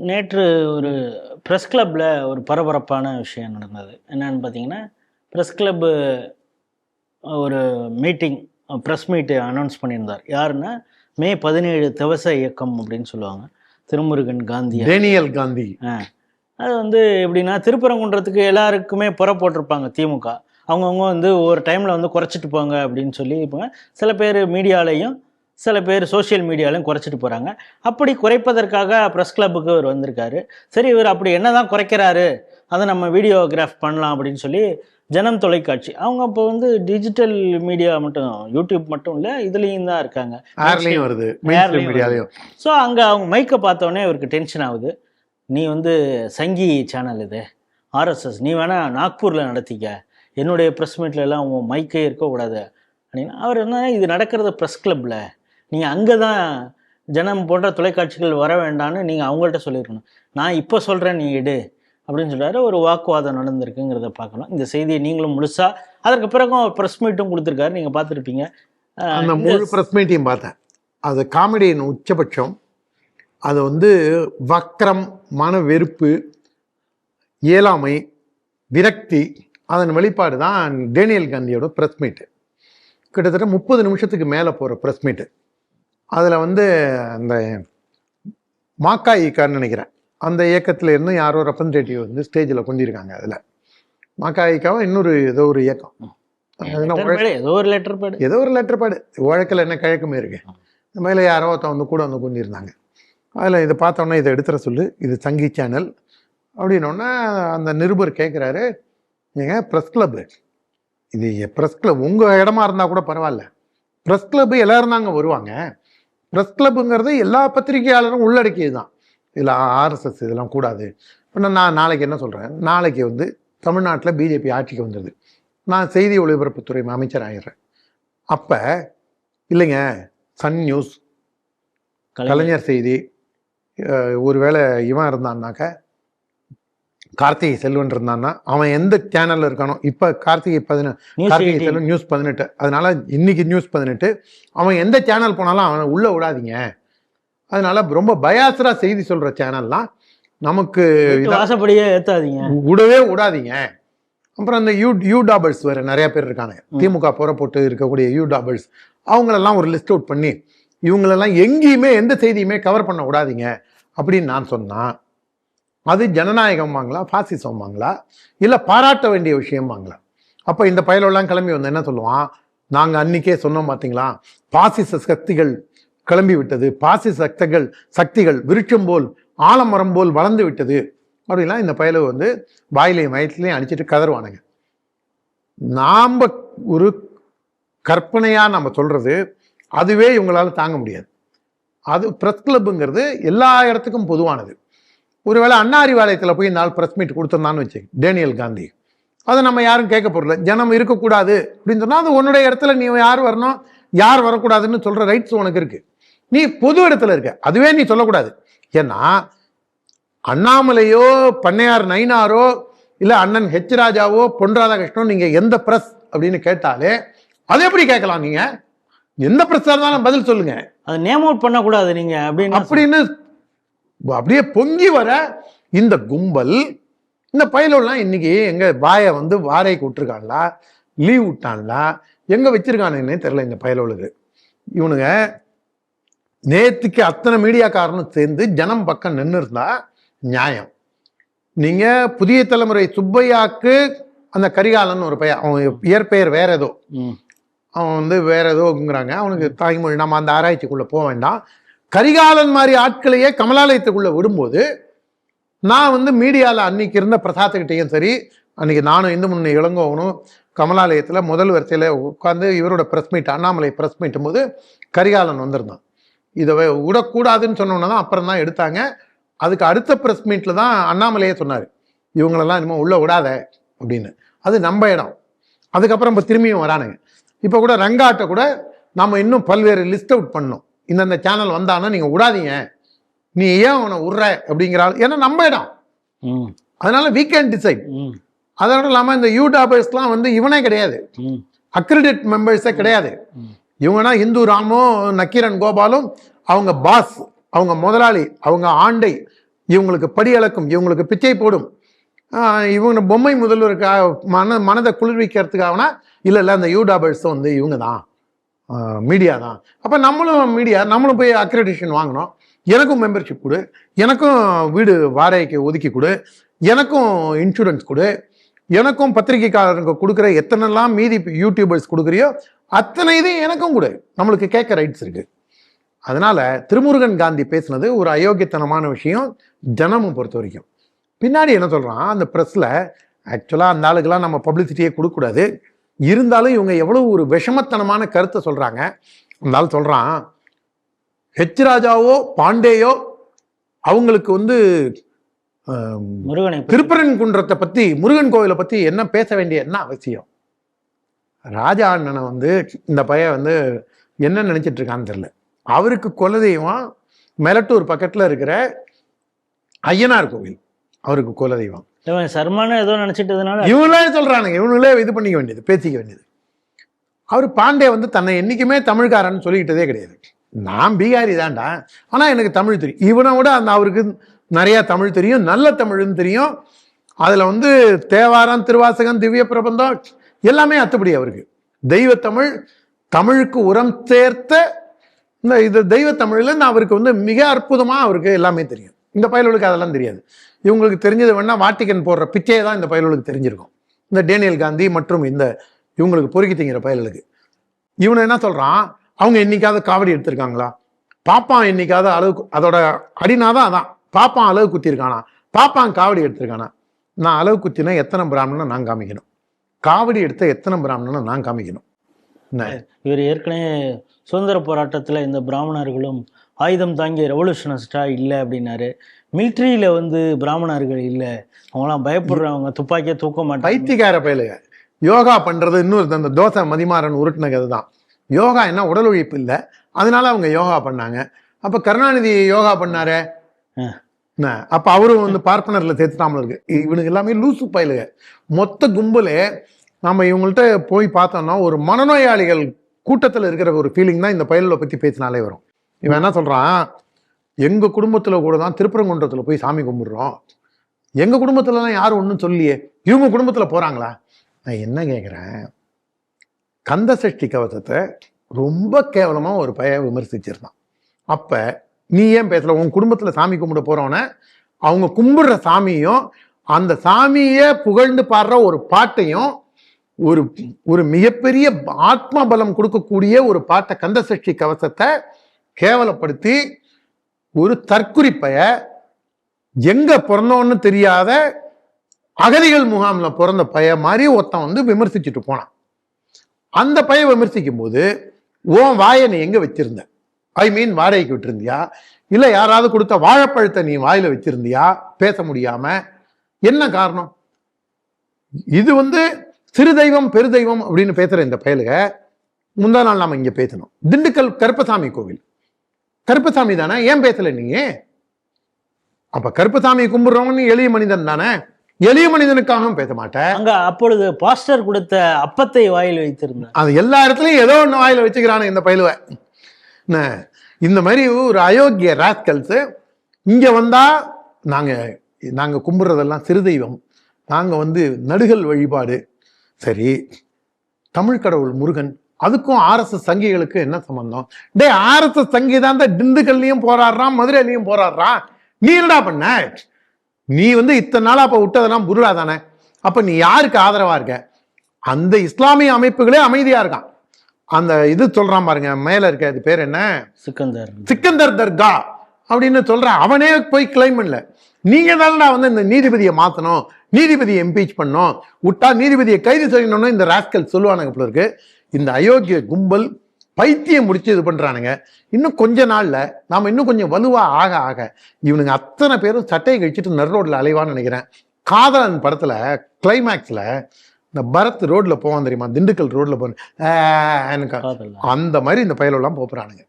நேற்று ஒரு ப்ரெஸ் கிளப்பில் ஒரு பரபரப்பான விஷயம் நடந்தது. என்னன்னு பார்த்தீங்கன்னா ப்ரெஸ் கிளப்பு ஒரு மீட்டிங் ப்ரெஸ் மீட்டு அனௌன்ஸ் பண்ணியிருந்தார். யாருன்னா மே பதினேழு திவச இயக்கம் அப்படின்னு சொல்லுவாங்க. திருமுருகன் காந்தி டேனியல் காந்தி. ஆ. அது வந்து எப்படின்னா திருப்பரங்குன்றத்துக்கு எல்லாருக்குமே புற போட்டிருப்பாங்க திமுக. அவங்கவுங்க வந்து ஒரு டைமில் வந்து குறைச்சிட்டு போங்க அப்படின்னு சொல்லி இருப்பாங்க சில பேர் மீடியாலையும் சில பேர் சோஷியல் மீடியாலையும் குறைச்சிட்டு போகிறாங்க அப்படி குறைப்பதற்காக ப்ரெஸ் கிளப்புக்கு இவர் வந்திருக்காரு. சரி இவர் அப்படி என்ன தான் குறைக்கிறாரு? அதை நம்ம வீடியோகிராஃப் பண்ணலாம் அப்படின்னு சொல்லி ஜனம் தொலைக்காட்சி. அவங்க இப்போ வந்து டிஜிட்டல் மீடியா மட்டும் யூடியூப் மட்டும் இல்லை இதுலேயும் தான் இருக்காங்க. ஏர்லையும் வருது. மீடியாலையும் ஸோ அங்கே அவங்க மைக்கை பார்த்தோன்னே இவருக்கு டென்ஷன் ஆகுது. நீ வந்து சங்கி சேனல் இது. ஆர்எஸ்எஸ் நீ வேணா நாக்பூரில் நடத்திக்க. என்னுடைய ப்ரெஸ் மீட்ல எல்லாம் உன் மைக்கே இருக்கக்கூடாது. அப்படின்னு. அவர் என்ன இது நடக்கிறது ப்ரெஸ் கிளப்பில் நீங்கள் அங்கே தான் ஜனம் போன்ற தொலைக்காட்சிகள் வர வேண்டாம்னு நீங்கள் அவங்கள்ட்ட சொல்லியிருக்கணும். நான் இப்போ சொல்கிறேன் நீ எடு அப்படின்னு சொல்றாரு. ஒரு வாக்குவாதம் நடந்திருக்குங்கிறத பார்க்கலாம் இந்த செய்தியை நீங்களும் முழுசா அதற்கு பிறகும் ப்ரெஸ் மீட்டும் கொடுத்துருக்காரு. நீங்கள் பார்த்துருப்பீங்க. அந்த முழு ப்ரெஸ் மீட்டையும் பார்த்தேன். அது காமெடியின் உச்சபட்சம். அது வந்து வக்ரம் மன வெறுப்பு இயலாமை விரக்தி அதன் வெளிப்பாடு தான் டேனியல் காந்தியோட ப்ரெஸ் மீட்டு கிட்டத்தட்ட முப்பது நிமிஷத்துக்கு மேலே போகிற ப்ரெஸ் மீட்டு அதில் வந்து அந்த மாக்கா ஈக்கான்னு நினைக்கிறேன். அந்த இயக்கத்தில் இருந்து யாரோ ரெப்ரசன்டேட்டிவ் வந்து ஸ்டேஜில் கொண்டிருக்காங்க அதில். மாக்கா ஈக்காவும் இன்னொரு ஏதோ ஒரு இயக்கம். ஏதோ ஒரு லெட்டர் பேடு ஏதோ ஒரு லெட்டர் பாடு வழக்கில் என்ன கிழக்குமே இருக்கு. இந்த மேலே யாரோ ஒருத்தன் வந்து கூட வந்து கொண்டிருந்தாங்க. அதில் இதை பார்த்தோன்னே இதை எடுத்துற சொல்லு. இது சங்கி சேனல் அப்படின்னோடனே அந்த நிருபர் கேட்குறாரு ஏங்க ப்ரெஸ் கிளப்பு இது ப்ரெஸ் கிளப் உங்கள் இடமா இருந்தால் கூட பரவாயில்ல. ப்ரெஸ் கிளப்பு எல்லாரும் தாங்க வருவாங்க. ப்ரெஸ் கிளப்புங்கிறது எல்லா பத்திரிகையாளரும் உள்ளடக்கியது தான் இதில் ஆர்எஸ்எஸ் இதெல்லாம் கூடாது. இப்போ நான் நாளைக்கு என்ன சொல்கிறேன் நாளைக்கு வந்து தமிழ்நாட்டில் பிஜேபி ஆட்சிக்கு வந்துடுது நான் செய்தி ஒளிபரப்புத்துறை அமைச்சர் ஆயிடுறேன். அப்போ இல்லைங்க சன் நியூஸ் கலைஞர். செய்தி ஒருவேளை இவன் இருந்தான்னாக்க கார்த்திகை செல்வன் இருந்தான்னா அவன் எந்த சேனல்ல இருக்கானோ இப்போ கார்த்திகை பதின நியூஸ் கார்த்திகை 18. செல்வன் நியூஸ் பதினெட்டு. அதனால இன்னைக்கு நியூஸ் பதினெட்டு. அவன் எந்த சேனல் போனாலும் அவனை உள்ள விடாதீங்க. அதனால ரொம்ப பயாசரா செய்தி சொல்ற சேனல்லாம் நமக்கு வீட்டு வாசப்படியே ஏத்தாதீங்க. விடவே விடாதீங்க. அப்புறம் அந்த யூ யூடாபர்ஸ் வேற நிறைய பேர் இருக்காங்க. திமுக புற போட்டு இருக்கக்கூடிய யூடாபர்ஸ் அவங்களெல்லாம் ஒரு லிஸ்ட் அவுட் பண்ணி இவங்களெல்லாம் எங்கேயுமே எந்த செய்தியுமே கவர் பண்ண விடாதீங்க அப்படின்னு நான் சொன்னா அது ஜனநாயகம் வாங்களா பாசிசம் வாங்களா இல்லை பாராட்ட வேண்டிய விஷயம் வாங்களா அப்போ இந்த பயலெல்லாம் கிளம்பி வந்து என்ன சொல்லுவான்? நாங்கள் அன்னைக்கே சொன்னோம் பார்த்தீங்களா பாசிச சக்திகள் கிளம்பி விட்டது. பாசிச சக்திகள் சக்திகள் விருட்சம் போல் ஆலமரம் போல் வளர்ந்து விட்டது. அப்படிலாம் இந்த பயலை வந்து வாயிலையும் வயத்துலையும் அடிச்சிட்டு கதறுவானுங்க. நாம் ஒரு கற்பனையாக நம்ம சொல்கிறது அதுவே இவங்களால் தாங்க முடியாது. அது ப்ரெஸ் கிளப்புங்கிறது எல்லா இடத்துக்கும் பொதுவானது. ஒருவேளை அண்ணா அறிவாலயத்தில் போய் நாள் ப்ரெஸ் மீட் கொடுத்துருந்தான்னு வச்சு டேனியல் காந்தி. அதை நம்ம யாரும் கேட்க போறதில்ல. ஜனம் இருக்கக்கூடாது அப்படின்னு சொன்னால் அது உன்னுடைய இடத்துல நீ யார் வரணும் யார் வரக்கூடாதுன்னு சொல்ற ரைட்ஸ் உனக்கு இருக்கு. நீ பொது இடத்துல இருக்க அதுவே நீ சொல்லக்கூடாது. ஏன்னா அண்ணாமலையோ பண்ணையார் நயினாரோ இல்லை அண்ணன் ஹெச் ராஜாவோ பொன் ராதாகிருஷ்ணன் நீங்க எந்த பிரஸ் அப்படின்னு கேட்டாலே அதை எப்படி கேட்கலாம் நீங்க? எந்த பிரஸ்ஸாக இருந்தாலும் பதில் சொல்லுங்க. அதை நேம் அவுட் பண்ணக்கூடாது நீங்க அப்படின்னு அப்படின்னு அப்படியே பொங்கி வர இந்த கும்பல் இந்த பயலெல்லாம் இன்னைக்கு எங்க வாயை வந்து வாரைக்கு விட்டுருக்காங்களா? லீவ் விட்டாங்களா? எங்க வச்சிருக்கானுன்னே தெரியல இந்த பயலுக்கு இவனுங்க நேத்துக்கு அத்தனை மீடியாக்காரனும் சேர்ந்து ஜனம் பக்கம் நின்று இருந்தா நியாயம். நீங்க புதிய தலைமுறை சுப்பையாக்கு அந்த கரிகாலன் ஒரு பையன் அவன் இயற்பெயர் வேற ஏதோ. அவன் வந்து வேற ஏதோங்கிறாங்க. அவனுக்கு தாய்மொழி நம்ம அந்த ஆராய்ச்சிக்குள்ள போக வேண்டாம். கரிகாலன் மாதிரி ஆட்களையே கமலாலயத்துக்குள்ளே விடும்போது நான் வந்து மீடியாவில் அன்னைக்கு இருந்த பிரசாத்துக்கிட்டேயும் சரி அன்னைக்கு நானும் இந்து முன்னே இளங்கோவனும் கமலாலயத்தில் முதல் வரிசையில் உட்காந்து இவரோட ப்ரெஸ் மீட் அண்ணாமலை ப்ரெஸ் மீட்டும் போது கரிகாலன் வந்திருந்தான். இதை விடக்கூடாதுன்னு சொன்னோன்னா தான் அப்புறம் தான் எடுத்தாங்க. அதுக்கு அடுத்த ப்ரெஸ் மீட்டில் தான் அண்ணாமலையே சொன்னார். இவங்களெல்லாம் இனிமேல் உள்ளே விடாத அப்படின்னு. அது நம்ம இடம். அதுக்கப்புறம் இப்போ திரும்பியும் வரானுங்க. இப்போ கூட ரங்காட்டை கூட நம்ம இன்னும் பல்வேறு லிஸ்ட் அவுட் பண்ணோம் இந்தந்த சேனல் வந்தானா நீங்கள் விடாதீங்க நீ ஏன் அவனை விட்ற அப்படிங்கிறாள் ஏன்னா நம்ம இடம். ம். அதனால we can டிசைட் அதோட இல்லாமல் இந்த யூடியூபர்ஸ்லாம் வந்து இவனே கிடையாது. அக்ரிடேட் மெம்பர்ஸே கிடையாது. இவங்கன்னா இந்து ராமும் நக்கீரன் கோபாலும் அவங்க பாஸ் அவங்க முதலாளி அவங்க ஆண்டை இவங்களுக்கு படி அளக்கும் இவங்களுக்கு பிச்சை போடும். இவங்க பொம்மை முதல்வருக்காக மன மனதை குளிர்விக்கிறதுக்காகனா? இல்லை இல்லை அந்த யூடாபர்ஸ் வந்து இவங்க தான் மீடியா தான். அப்போ நம்மளும் மீடியா நம்மளும் போய் அக்ரெடிஷன் வாங்கினோம் எனக்கும் மெம்பர்ஷிப் கொடு. எனக்கும் வீடு வாடகைக்கு ஒதுக்கி கொடு. எனக்கும் இன்சூரன்ஸ் கொடு. எனக்கும் பத்திரிகைக்காரருக்கு கொடுக்குற எத்தனைலாம் மீதி யூடியூபர்ஸ் கொடுக்குறியோ அத்தனை இதையும் எனக்கும் கொடு. நம்மளுக்கு கேட்க ரைட்ஸ் இருக்குது அதனால் திருமுருகன் காந்தி பேசுனது ஒரு அயோக்கியத்தனமான விஷயம் ஜனமும் பொறுத்த வரைக்கும். பின்னாடி என்ன சொல்கிறான் அந்த ப்ரெஸ்ஸில் ஆக்சுவலாக அந்த ஆளுக்கெல்லாம் நம்ம பப்ளிசிட்டியே கொடுக்கக்கூடாது. இருந்தாலும் இவங்க எவ்வளவு ஒரு விஷமத்தனமான கருத்தை சொல்றாங்க. அந்த ஆள் சொல்றான் ஹெச் ராஜாவோ பாண்டேயோ அவங்களுக்கு வந்து முருகனை பத்தி- திருப்பரங்குன்றத்தை பத்தி முருகன் கோவிலை பத்தி என்ன பேச வேண்டிய என்ன அவசியம்? ராஜா அண்ணனை வந்து இந்த பையன் வந்து என்ன நினைச்சிட்டு இருக்கான்னு தெரியல. அவருக்கு குலதெய்வம் மெலட்டூர் பக்கத்துல இருக்கிற ஐயனார் கோவில் அவருக்கு குலதெய்வம். இவன் சர்மான ஏதோ நினச்சிட்டதுனால இவங்களே சொல்கிறானுங்க இவங்களே இது பண்ணிக்க வேண்டியது பேசிக்க வேண்டியது. அவர் பாண்டே வந்து தன்னை என்றைக்குமே தமிழ்காரன்னு சொல்லிக்கிட்டதே கிடையாது. நான் பீகாரி தான்டா. ஆனால் எனக்கு தமிழ் தெரியும். இவனை விட அந்த அவருக்கு நிறையா தமிழ் தெரியும் நல்ல தமிழ்னு தெரியும். அதில் வந்து தேவாரம் திருவாசகம் திவ்ய பிரபந்தம் எல்லாமே அத்துப்படி அவருக்கு. தெய்வத்தமிழ் தமிழுக்கு உரம் சேர்த்த இந்த இது தெய்வத்தமிழில் நான் அவருக்கு வந்து மிக அற்புதமாக அவருக்கு எல்லாமே தெரியும். இந்த பயல்களுக்கு அதெல்லாம் தெரியாது. இவங்களுக்கு தெரிஞ்சது வேணா வாட்டிக்கன் போடுற பிச்சையை தான் இந்த பயல்களுக்கு தெரிஞ்சிருக்கும். இந்த டேனியல் காந்தி மற்றும் இந்த இவங்களுக்கு பொறுக்கி திங்கிற பயல்களுக்கு. இவனை என்ன சொல்கிறான் அவங்க என்னைக்காவது காவடி எடுத்திருக்காங்களா? பாப்பான் என்னைக்காவது அளவு அதோட அடினாதான் அதான். பாப்பான் அளவு குத்திருக்கானா பாப்பான் காவடி எடுத்திருக்கானா? நான் அளவு குத்தினா எத்தனை பிராமணனை நான் காமிக்கணும்? காவடி எடுத்த எத்தனை பிராமணனை நான் காமிக்கணும்? என்ன? இவர் ஏற்கனவே சுதந்திர போராட்டத்தில் இந்த பிராமணர்களும் ஆயுதம் தாங்கிய ரெவல்யூஷனிஸ்டா இல்லை அப்படின்னாரு. மிலிட்ரியில வந்து பிராமணர்கள் இல்லை. அவங்களாம் பயப்படுறவங்க துப்பாக்கியை தூக்க மாட்டாங்க. பைத்தியக்கார பயலுக யோகா பண்றது இன்னொரு அந்த தோசை மதிமாறன் உருட்டின கதை தான் யோகா என்ன உடல் உழைப்பு இல்லை. அதனால அவங்க யோகா பண்ணாங்க. அப்ப கருணாநிதி யோகா பண்ணாரே? அப்ப அவரும் வந்து பார்ப்பனர்ல சேர்த்துட்டாமல் இருக்கு. இவனுக்கு எல்லாமே லூசு பயலுக மொத்த கும்பலே நம்ம இவங்கள்ட்ட போய் பார்த்தோம்னா ஒரு மனநோயாளிகள் கூட்டத்தில் இருக்கிற ஒரு ஃபீலிங் தான் இந்த பயலை பத்தி பேசினாலே வரும். இவன் என்ன சொல்றான்? எங்கள் குடும்பத்தில் கூட தான் திருப்பரங்குன்றத்தில் போய் சாமி கும்பிட்றோம். எங்கள் குடும்பத்துலலாம் யாரும் ஒன்றும் சொல்லியே இவங்க குடும்பத்தில் போகிறாங்களா நான் என்ன கேட்குறேன் கந்த சஷ்டி கவசத்தை ரொம்ப கேவலமாக ஒரு பய விமர்சிச்சிருந்தான். அப்போ நீ ஏன் பேசல? உன் குடும்பத்தில் சாமி கும்பிட போகிறவன அவங்க கும்பிடுற சாமியும் அந்த சாமியை புகழ்ந்து பாடுற ஒரு பாட்டையும் ஒரு ஒரு மிகப்பெரிய ஆத்ம பலம் கொடுக்கக்கூடிய ஒரு பாட்டை கந்த சஷ்டி கவசத்தை கேவலப்படுத்தி ஒரு தற்குறிப்பைய எங்க பிறந்தோன்னு தெரியாத அகதிகள் முகாம்ல பிறந்த பைய மாதிரி ஒருத்தன் வந்து விமர்சிச்சுட்டு போனான். அந்த பைய விமர்சிக்கும் போது உன் வாயை நீ எங்க வச்சிருந்த? ஐ மீன் வாடகைக்கு விட்டுருந்தியா? இல்ல யாராவது கொடுத்த வாழைப்பழத்தை நீ வாயில வச்சிருந்தியா? பேச முடியாம? என்ன காரணம்? இது வந்து சிறு தெய்வம் பெருதெய்வம் அப்படின்னு பேசுற இந்த பயலுக முந்தா நாள் நாம இங்க பேசணும். திண்டுக்கல் கருப்பசாமி கோவில். கருப்பசாமி தானே? ஏன் பேசல நீங்க? அப்ப கருப்பசாமி கும்பிடுறவங்க நீ எளிய மனிதன் தானே? எளிய மனிதனுக்காகவும் பேச மாட்டேன் அங்க அப்பொழுது பாஸ்டர் கொடுத்த அப்பத்தை வாயில் வைத்திருந்தார். அது எல்லா இடத்துலயும் ஏதோ ஒன்று வாயில வச்சுக்கிறானு இந்த பயிலுவ. என்ன? இந்த மாதிரி ஒரு அயோக்கிய ராஸ்கல்ஸ் இங்க வந்தா நாங்க நாங்க கும்பிடுறதெல்லாம் சிறு தெய்வம் நாங்க வந்து நடுகள் வழிபாடு. சரி தமிழ் கடவுள் முருகன் அதுக்கும் ஆர்எஸ்எஸ் சங்கிகளுக்கு என்ன சம்பந்தம்? டேய் ஆர்எஸ்எஸ் சங்கி தான் இந்த திண்டுக்கல்லையும் போராடுறான் மதுரையிலையும் போராடுறான் நீ என்னடா பண்ண? நீ வந்து இத்தனை நாளா அப்ப விட்டதெல்லாம் புருடா தானே? அப்ப நீ யாருக்கு ஆதரவா இருக்க? அந்த இஸ்லாமிய அமைப்புகளே அமைதியா இருக்கான். அந்த இது சொல்றான் பாருங்க மேல இருக்க அது பேர் என்ன? சிக்கந்தர். சிக்கந்தர் தர்கா அப்படின்னு சொல்றான் அவனே போய் கிளைம் பண்ணல. நீங்க தானடா வந்து இந்த நீதிபதியை மாத்தணும் நீதிபதியை எம்பீச் பண்ணணும். விட்டா நீதிபதியை கைது செய்யணும்னு இந்த ராஸ்கல் சொல்லுவானுங்க போல இருக்கு. இந்த அயோக்கிய கும்பல் பைத்தியம் முடிச்சு இது பண்றானுங்க. இன்னும் கொஞ்ச நாள்ல நாம இன்னும் கொஞ்சம் வலுவா ஆக ஆக இவனுங்க அத்தனை பேரும் சட்டையை கழிச்சிட்டு நர் ரோட்ல அலைவான்னு நினைக்கிறேன். காதலன் படத்துல கிளைமேக்ஸ்ல இந்த பரத் ரோட்ல போவான் தெரியுமா? திண்டுக்கல் ரோட்ல போன அந்த மாதிரி இந்த பயலெல்லாம் போப்புறானுங்க